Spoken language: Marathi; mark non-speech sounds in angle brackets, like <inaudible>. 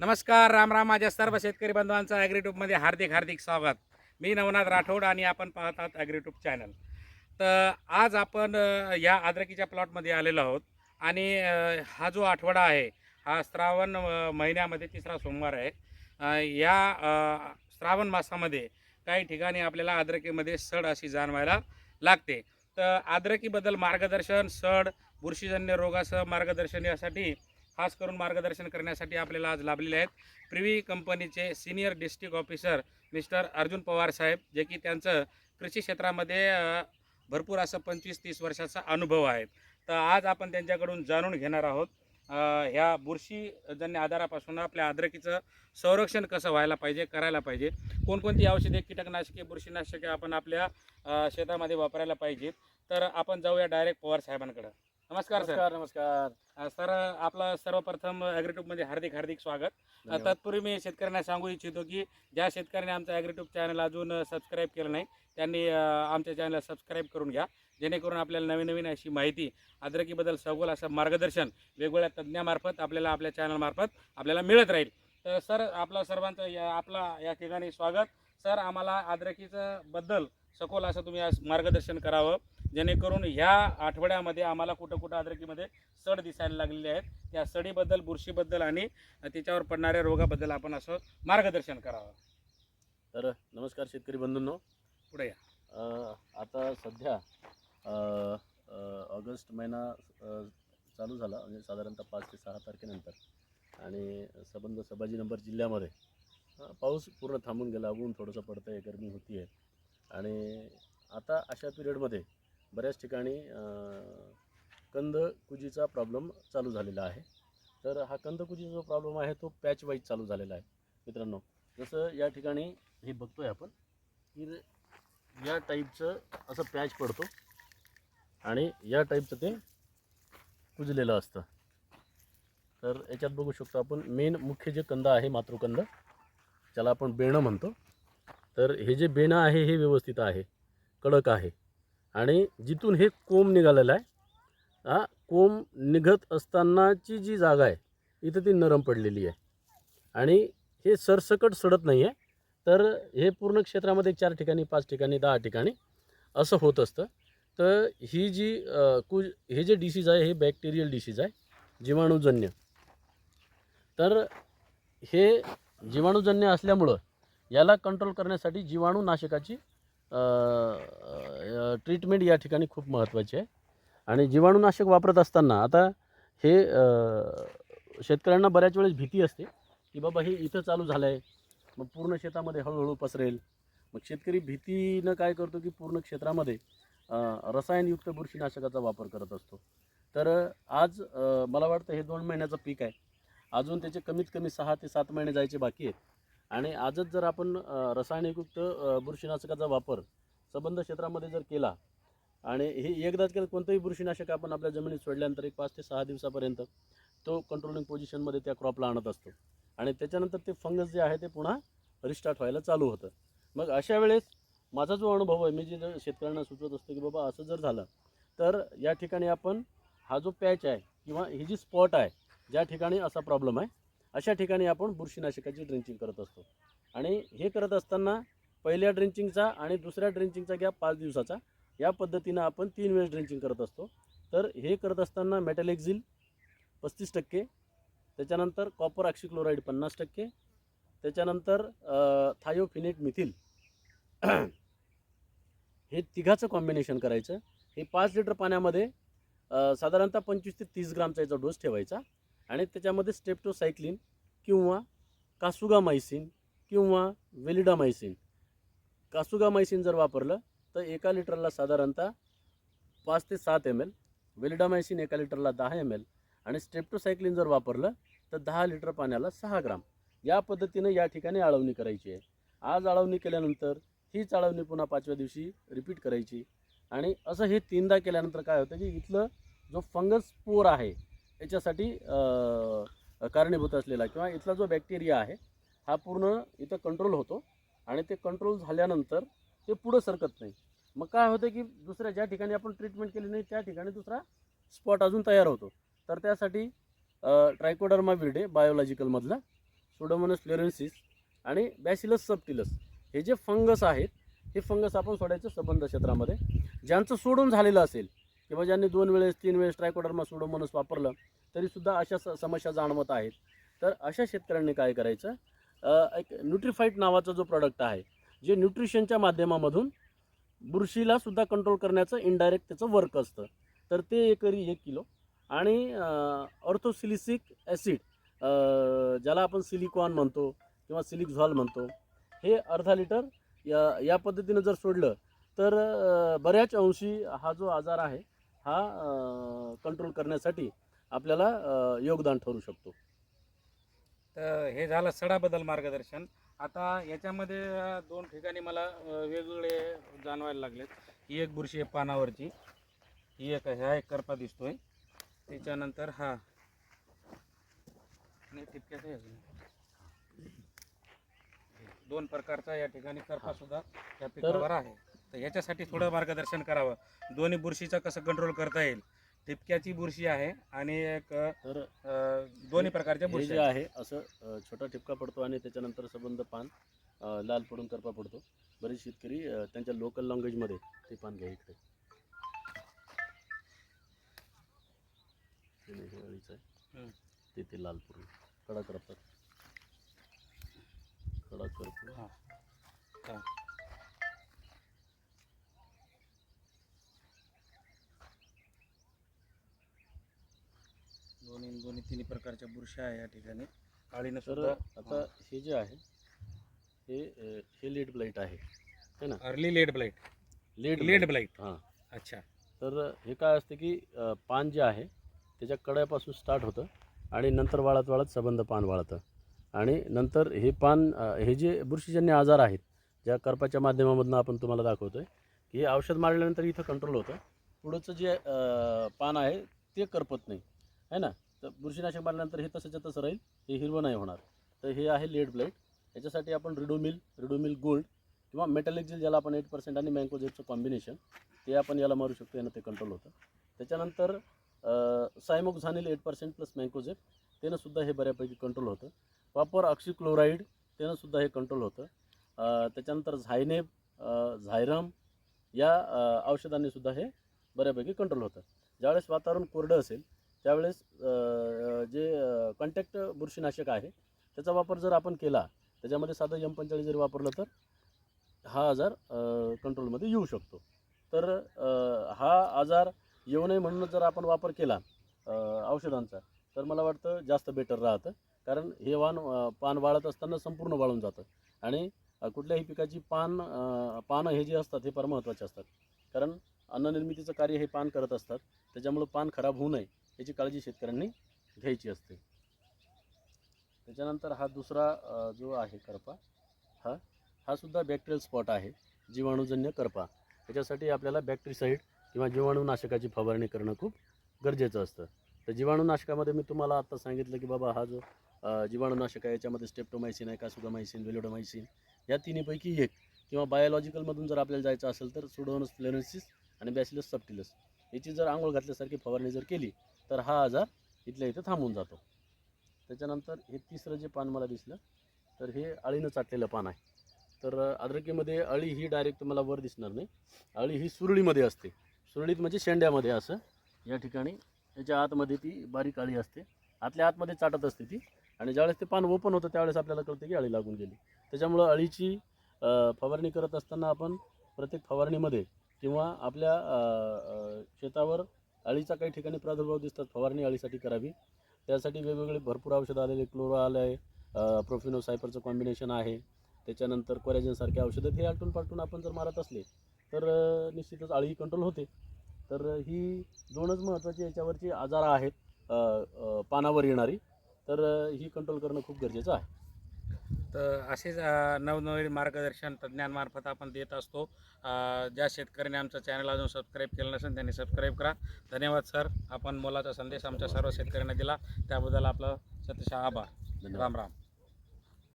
नमस्कार राम राम. माझ्या सर्व शेतकरी बांधवांचं ॲग्रिट्यूबमध्ये हार्दिक हार्दिक स्वागत. मी नवनाथ राठोड आणि आपण पाहत आहात ॲग्रिट्यूब चॅनल तर आज आपण या आद्रकीच्या प्लॉटमध्ये आलेलो आहोत. आणि हा जो आठवडा आहे हा श्रावण महिन्यामध्ये तिसरा सोमवार आहे. या श्रावण मासामध्ये काही ठिकाणी आपल्याला आद्रकीमध्ये सड अशी जाणवायला लागते. तर आद्रकीबद्दल मार्गदर्शन सड बुरशीजन्य रोगासह मार्गदर्शन यासाठी खास करून मार्गदर्शन करण्यासाठी आपल्याला आज लाभलेले आहेत. प्रिव्ही कंपनीचे senior district officer mister Arjun Pawar साहेब जे की त्यांचं कृषी क्षेत्रामध्ये भरपूर असं पंचवीस तीस वर्षाचा अनुभव आहे. तर आज आपण त्यांच्याकडून जाणून घेणार आहोत ह्या बुरशीजन्य आजारापासून आपल्या अद्रकीचं संरक्षण कसं व्हायला पाहिजे करायला पाहिजे कोणकोणती औषधे कीटकनाशके बुरशीनाशके आपण आपल्या शेतामध्ये वापरायला पाहिजेत. तर आपण जाऊया डायरेक्ट पवार साहेबांकडं. नमस्कार सर. नमस्कार नमस्कार. अ, सर आपलं सर्वप्रथम ॲग्रिट्यूबमध्ये हार्दिक हार्दिक स्वागत. अ, धन्यवाद. तत्पूर्वी मी शेतकऱ्यांना सांगू इच्छितो की ज्या शेतकऱ्यांनी आमचं ॲग्रिट्यूब चॅनल अजून सबस्क्राईब केलं नाही त्यांनी अ, आमच्या चॅनलला सबस्क्राईब करून घ्या. जेणेकरून आपल्याला नवीन नवीन अशी माहिती अद्रकीबद्दल सखोल असं मार्गदर्शन वेगवेगळ्या तज्ज्ञामार्फत आपल्याला आपल्या चॅनलमार्फत आपल्याला मिळत राहील. तर सर आपलं सर्वांचं या आपला या ठिकाणी स्वागत. सर आम्हाला अद्रकीचं बद्दल सखोल असं तुम्ही आज मार्गदर्शन करावं. जेणेकरून ह्या आठवड्यामध्ये आम्हाला कुठं कुठं अद्रकीमध्ये सड दिसायला लागलेले आहेत. त्या सडीबद्दल बुरशीबद्दल आणि त्याच्यावर पडणाऱ्या रोगाबद्दल आपण असं मार्गदर्शन करावं. तर नमस्कार शेतकरी बंधूंनो. पुढे या. आता सध्या ऑगस्ट महिना चालू झाला म्हणजे साधारणतः पाच ते सहा तारखेनंतर. आणि संबंध संभाजीनगर जिल्ह्यामध्ये पाऊस पूर्ण थांबून गेला ऊन थोडंसं पडतं आहे गरमी होती आहे आणि आता अशा पिरियडमध्ये बऱ्याच ठिकाणी कंदकुजीचा कंद कुजीचा प्रॉब्लेम चालू झालेला आहे. तर हा कंदकुजीचा जो प्रॉब्लेम आहे तो पॅच वाईज चालू झालेला आहे मित्रांनो. जसं या ठिकाणी हे बघतोय आपण की या टाईपचं असं पॅच पडतो आणि या टाईपचं ते कुजलेलं असतं. तर याच्यात बघू शकतो आपण मेन मुख्य जे कंद आहे मातृकंद ज्याला आपण बेणं म्हणतो तर हे जे बेणं आहे हे व्यवस्थित आहे कडक आहे. आणि जिथून हे कोंब निघालेलं आहे हा कोंब निघत असतानाची जी जागा आहे इथं ती नरम पडलेली आहे. आणि हे सरसकट सडत नाही आहे तर हे पूर्ण क्षेत्रामध्ये चार ठिकाणी पाच ठिकाणी दहा ठिकाणी असं होत असतं. तर ही जी कुज कु हे जे डिसीज आहे हे बॅक्टेरियल डिसीज आहे जीवाणूजन्य. तर हे जीवाणूजन्य असल्यामुळं याला कंट्रोल करण्यासाठी जीवाणूनाशकाची ट्रीटमेंट या ठिकाणी खूप महत्त्वाची आहे. आणि जीवाणूनाशक वापरत असताना आता हे शेतकऱ्यांना बऱ्याच वेळेस भीती असते की बाबा हे इथं चालू झालं आहे मग पूर्ण शेतामध्ये हळूहळू पसरेल. मग शेतकरी भीतीनं काय करतो की पूर्ण क्षेत्रामध्ये रसायनयुक्त बुरशीनाशकाचा वापर करत असतो. तर आज मला वाटतं हे दोन महिन्याचं पीक आहे. अजून त्याचे कमीत कमी सहा ते सात महिने जायचे बाकी आहेत. आणि आजच जर आपण रसायनिकयुक्त रसायनयुक्त बुरशीनाशकाचा वापर संबंध क्षेत्रामध्ये जर केला आणि हे एकदाच केलं कोणतंही बुरशीनाशक आपण आपल्या जमिनीत सोडल्यानंतर एक पाच ते सहा दिवसापर्यंत तो कंट्रोलिंग पोझिशनमध्ये त्या क्रॉपला आणत असतो. आणि त्याच्यानंतर ते फंगस जे आहे ते पुन्हा रिस्टार्ट व्हायला चालू होतं. मग अशा वेळेस माझा जो अनुभव आहे मी जे शेतकऱ्यांना सुचवत असतो की बाबा असं जर झालं तर या ठिकाणी आपण हा जो पॅच आहे किंवा ही जी स्पॉट आहे ज्या ठिकाणी असा प्रॉब्लेम आहे अशा ठिकाणी आपण बुरशीनाशकाची ड्रिंचिंग करत असतो. आणि हे करत असताना पहिल्या ड्रिंचिंगचा आणि दुसऱ्या ड्रिंचिंगचा गॅप पाच दिवसाचा या पद्धतीनं आपण तीन वेळेस ड्रिंचिंग करत असतो. तर हे करत असताना मेटॅलेक्झिल पस्तीस टक्के त्याच्यानंतर कॉपर ऑक्सिक्लोराईड पन्नास टक्के त्याच्यानंतर थायोफिनेट मिथिल. <clears throat> हे तिघाचं कॉम्बिनेशन करायचं. हे पाच लिटर पाण्यामध्ये साधारणतः पंचवीस ते तीस ग्रामचा याचा डोस ठेवायचा. आणि त्याच्यामध्ये स्टेप्टोसायक्लिन किंवा कासुगामायसिन किंवा वेलिडामायसिन. कासुगामायसिन जर वापरलं तर एका लिटरला साधारणतः पाच ते सात एम एल वेलिडामायसिन एका लिटरला दहा एम एल आणि स्टेप्टोसायक्लिन जर वापरलं तर दहा लिटर पाण्याला सहा ग्राम. या पद्धतीनं या ठिकाणी आळवणी करायची आहे. आज आळवणी केल्यानंतर हीच आळवणी पुन्हा पाचव्या दिवशी रिपीट करायची. आणि असं हे तीनदा केल्यानंतर काय होतं की इथलं जो फंगस स्पोर आहे याच्यासाठी कारणीभूत असलेला किंवा इथला जो बॅक्टेरिया आहे हा पूर्ण इथं कंट्रोल होतो आणि ते कंट्रोल झाल्यानंतर ते पुढं सरकत नाही. मग काय होतं की दुसऱ्या ज्या ठिकाणी आपण ट्रीटमेंट केली नाही त्या ठिकाणी दुसरा स्पॉट अजून तयार होतो. तर त्यासाठी ट्रायकोडर्मा विर्डे बायोलॉजिकलमधला सोडोमोनस फ्लोरेन्सिस आणि बॅसिलस सबटिलस हे जे फंगस आहेत हे फंगस आपण सोडायचं सबंध क्षेत्रामध्ये. ज्यांचं सोडून झालेलं असेल किंवा ज्यांनी दोन वेळेस तीन वेळेस ट्रायकोडर्मा सोडोमोनस वापरलं तरीसुद्धा अशा स समस्या जाणवत आहेत. तर अशा शेतकऱ्यांनी काय करायचं? एक न्यूट्रिफाईट नावाचा जो प्रॉडक्ट आहे जे न्यूट्रिशनच्या माध्यमामधून बुरशीला सुद्धा कंट्रोल करण्याचं इनडायरेक्ट त्याचं वर्क असतं. तर ते एकरी एक किलो आणि ऑर्थोसिलिसिक ॲसिड ज्याला आपण सिलिकॉन म्हणतो किंवा सिलिकझॉल म्हणतो हे अर्धा लिटर या या पद्धतीनं जर सोडलं तर बऱ्याच अंशी हा जो आजार आहे हा कंट्रोल करण्यासाठी आपल्याला योगदान ठरू शकतो. तर हे झालं सडाबद्दल मार्गदर्शन. आता याच्यामध्ये दोन ठिकाणी मला वेगवेगळे जाणवायला लागलेत. ही एक बुरशी आहे पानावरची. ही एक ह्या एक करपा दिसतोय. त्याच्यानंतर हा. आणि टिपक्याचा. दोन प्रकारचा या ठिकाणी करपा सुद्धा या पिकावर आहे. तर याच्यासाठी थोडं मार्गदर्शन करावं. दोन्ही बुरशीचं कसं कंट्रोल करता येईल टिपक्याची बुरशी आहे आणि एक तर दोन्ही प्रकारच्या हे बुरशी जे. आहे असं अ, छोटा ठिपका पडतो आणि त्याच्यानंतर सबंध पान अ, लाल पडून करपा पडतो. बरेच शेतकरी अ, त्यांच्या लोकल लँग्वेजमध्ये ते पान घ्या इकडे. हे नाही, हे अळीचं आहे. हम्म. ते ते लाल पडून. कडा करपतात कडा करपून हा. हा. दोन्ही दोन्ही तिन्ही प्रकारच्या बुरशा आहे या ठिकाणी. काळीनं तर सुद्धा. आता हे जे आहे हे अ, हे लेड ब्लाईट आहे. है ना? Early late blight late late blight हां. अच्छा. तर हे काय असते की अ, पान जे आहे त्याच्या कड्यापासून स्टार्ट होतं आणि नंतर वाळत वाळत सबंध पान वाळतं. आणि नंतर हे पान अ, हे जे बुरशीजन्य आजार आहेत ज्या करपाच्या माध्यमामधून आपण तुम्हाला दाखवतो आहे की हे औषध मारल्यानंतर इथं कंट्रोल होतं. पुढचं जे अ, पान आहे ते करपत नाही. है ना? तर बुरशीनाशक मारल्यानंतर हे तसंच्या तसं राहील हे हिरवं नाही होणार. तर हे आहे लेड ब्लाईट याच्यासाठी आपण रिडोमिल रिडोमिल गोल्ड किंवा मेटॅलिक जेल ज्याला आपण एट पर्सेंट आणि मँकोजेलचं कॉम्बिनेशन ते आपण याला मारू शकतो यानं ते कंट्रोल होतं. त्याच्यानंतर cymoxanil eight percent plus mancozeb त्यानं सुद्धा हे बऱ्यापैकी कंट्रोल होतं. वापर ऑक्सिक्लोराईड त्यानं सुद्धा हे कंट्रोल होतं. त्याच्यानंतर झायनेब झायरम या औषधांनी सुद्धा हे बऱ्यापैकी कंट्रोल होतं. ज्यावेळेस वातावरण कोरडं असेल त्यावेळेस जे कॉन्टॅक्ट बुरशीनाशक आहे त्याचा वापर जर आपण केला त्याच्यामध्ये साधं यम पंचाळीस जरी वापरलं तर हा आजार कंट्रोलमध्ये येऊ शकतो. तर हा आजार येऊ नये म्हणूनच जर आपण वापर केला औषधांचा तर मला वाटतं जास्त बेटर राहतं. कारण हे वाण पान वाळत असताना संपूर्ण वाळून जातं. आणि कुठल्याही पिकाची पान पानं हे जे असतात हे फार महत्त्वाचे असतात. कारण अन्ननिर्मितीचं कार्य हे पान करत असतात. त्याच्यामुळं पान खराब होऊ नये. याची काळजी शेतकऱ्यांनी घ्यायची असते. त्याच्यानंतर हा दुसरा जो आहे करपा हा हा सुद्धा बॅक्टेरियल स्पॉट आहे जीवाणूजन्य करपा. त्याच्यासाठी आपल्याला बॅक्टेरिसाईड किंवा जीवाणूनाशकाची फवारणी करणं खूप गरजेचं असतं. तर जीवाणूनाशकामध्ये मी तुम्हाला आत्ता सांगितलं की बाबा हा जो जीवाणूनाशक आहे याच्यामध्ये स्टेप्टोमायसिन आहे कासुगामायसिन वेलोडोमायसिन या तिन्हीपैकी एक. किंवा बायोलॉजिकलमधून जर आपल्याला जायचं असेल तर सुडोनस फ्लेरोसिस आणि बॅसिलस सबटिलस याची जर आंघोळ घातल्यासारखी फवारणी जर केली तर हा आजार इथल्या इथं थांबून जातो. त्याच्यानंतर हे तिसरं जे पान मला दिसलं तर हे अळीनं चाटलेलं पान आहे. तर अद्रकीमध्ये अळी ही डायरेक्ट तुम्हाला वर दिसणार नाही. अळी ही सुरळीमध्ये असते. सुरळीत म्हणजे शेंड्यामध्ये असं. या ठिकाणी त्याच्या आतमध्ये ती बारीक अळी असते. आतल्या आतमध्ये चाटत असते ती. आणि ज्यावेळेस ते पान ओपन होतं त्यावेळेस आपल्याला कळतं की अळी लागून गेली. त्याच्यामुळं अळीची फवारणी करत असताना आपण प्रत्येक फवारणीमध्ये किंवा आपल्या शेतावर अळीचा काही ठिकाणी प्रादुर्भाव दिसतात. फवारणी अळीसाठी करावी. त्यासाठी वेगवेगळे भरपूर औषधं आलेले क्लोरो आलं आहे. प्रोफिनो सायपरचं कॉम्बिनेशन आहे. त्याच्यानंतर कोरॅजनसारखे औषधं हे आलटून पालटून आपण जर मारत असले तर निश्चितच अळी कंट्रोल होते. तर ही दोनच महत्त्वाची याच्यावरची आजार आहेत पानावर येणारी. तर ही कंट्रोल करणं खूप गरजेचं आहे. तर असेच नवनवीन मार्गदर्शन तज्ज्ञांमार्फत आपण देत असतो. ज्या शेतकऱ्याने आमचं चॅनल अजून सबस्क्राईब केलं नसेल त्यांनी सबस्क्राईब करा. धन्यवाद सर. आपण मोलाचा संदेश आमच्या सर्व शेतकऱ्यांना दिला. त्याबद्दल आपलं सतिशा आभार. राम राम.